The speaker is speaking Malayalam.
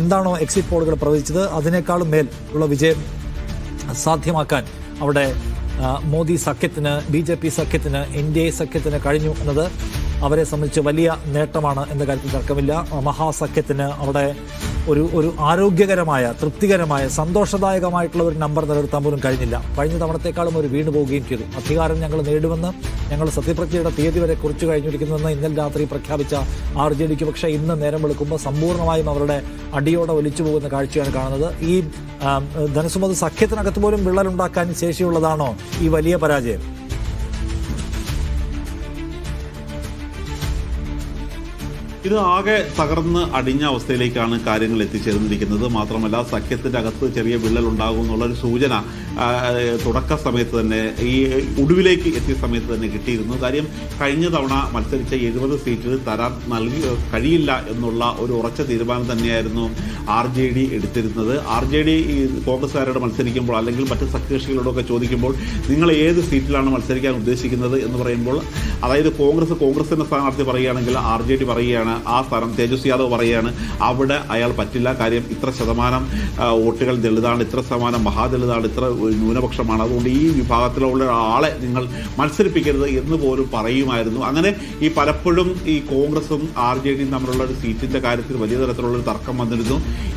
എന്താണോ എക്സിറ്റ് പോളുകൾ പ്രവചിച്ചത് അതിനേക്കാളും മേൽ ഉള്ള വിജയം സാധ്യമാക്കാൻ അവിടെ മോദി സഖ്യത്തിന് ബി ജെ പി സഖ്യത്തിന് എൻ ഡി എ സഖ്യത്തിന് കഴിഞ്ഞു എന്നത് അവരെ സംബന്ധിച്ച് വലിയ നേട്ടമാണ് എന്ന കാര്യത്തിൽ തർക്കമില്ല. മഹാസഖ്യത്തിന് അവിടെ ഒരു ഒരു ആരോഗ്യകരമായ തൃപ്തികരമായ സന്തോഷദായകമായിട്ടുള്ള ഒരു നമ്പർ നിലനിർത്താൻ പോലും കഴിഞ്ഞില്ല. കഴിഞ്ഞ തവണത്തെക്കാളും ഒരു വീണു പോവുകയും ചെയ്തു. അധികാരം ഞങ്ങൾ നേടുമെന്ന് ഞങ്ങൾ സത്യപ്രതിജ്ഞയുടെ തീയതി വരെ കുറിച്ചു കഴിഞ്ഞിരിക്കുന്നുവെന്ന് ഇന്നലെ രാത്രി പ്രഖ്യാപിച്ച ആർ ജെ ഡിക്ക് പക്ഷേ ഇന്ന് നേരം വെളുക്കുമ്പോൾ സമ്പൂർണമായും അവരുടെ അടിയോടെ ഒലിച്ചു പോകുന്ന കാഴ്ചയാണ് കാണുന്നത്. ഈ ധനസുമത് സഖ്യത്തിനകത്ത് പോലും വിള്ളലുണ്ടാക്കാൻ ശേഷിയുള്ളതാണോ ഈ വലിയ പരാജയം? ഇത് ആകെ തകർന്ന് അടിഞ്ഞ അവസ്ഥയിലേക്കാണ് കാര്യങ്ങൾ എത്തിച്ചേർന്നിരിക്കുന്നത്. മാത്രമല്ല സഖ്യത്തിന്റെ അകത്ത് ചെറിയ വിള്ളൽ ഉണ്ടാകും എന്നുള്ളൊരു സൂചന തുടക്ക സമയത്ത് തന്നെ ഈ ഒടുവിലേക്ക് എത്തിയ സമയത്ത് തന്നെ കിട്ടിയിരുന്നു. കാര്യം കഴിഞ്ഞ തവണ മത്സരിച്ച എഴുപത് സീറ്റിൽ തരാൻ നൽകി കഴിയില്ല എന്നുള്ള ഒരു ഉറച്ച തീരുമാനം തന്നെയായിരുന്നു ആർ ജെ ഡി എടുത്തിരുന്നത്. ആർ ജെ ഡി കോൺഗ്രസ്സുകാരോട് മത്സരിക്കുമ്പോൾ അല്ലെങ്കിൽ മറ്റ് സഖ്യകക്ഷികളോടൊക്കെ ചോദിക്കുമ്പോൾ നിങ്ങൾ ഏത് സീറ്റിലാണ് മത്സരിക്കാൻ ഉദ്ദേശിക്കുന്നത് എന്ന് പറയുമ്പോൾ അതായത് കോൺഗ്രസ് കോൺഗ്രസിന്റെ സ്ഥാനാർത്ഥി പറയുകയാണെങ്കിൽ ആർ ജെ ഡി പറയുകയാണ് ആ സ്ഥാനം തേജസ്വി യാദവ് പറയുകയാണ്. അവിടെ അയാൾ പറ്റില്ല. കാര്യം ഇത്ര ശതമാനം വോട്ടുകൾ ദളിതാണ് ഇത്ര ശതമാനം മഹാദളിതാണ് ഇത്ര ന്യൂനപക്ഷമാണ്. അതുകൊണ്ട് ഈ വിഭാഗത്തിലുള്ള ആളെ നിങ്ങൾ മത്സരിപ്പിക്കരുത് എന്ന് പോലും പറയുമായിരുന്നു. അങ്ങനെ ഈ പലപ്പോഴും ഈ കോൺഗ്രസും ആർ ജെ ഡിയും തമ്മിലുള്ള ഒരു സീറ്റിന്റെ കാര്യത്തിൽ വലിയ തരത്തിലുള്ള തർക്കം വന്നിരുന്നു.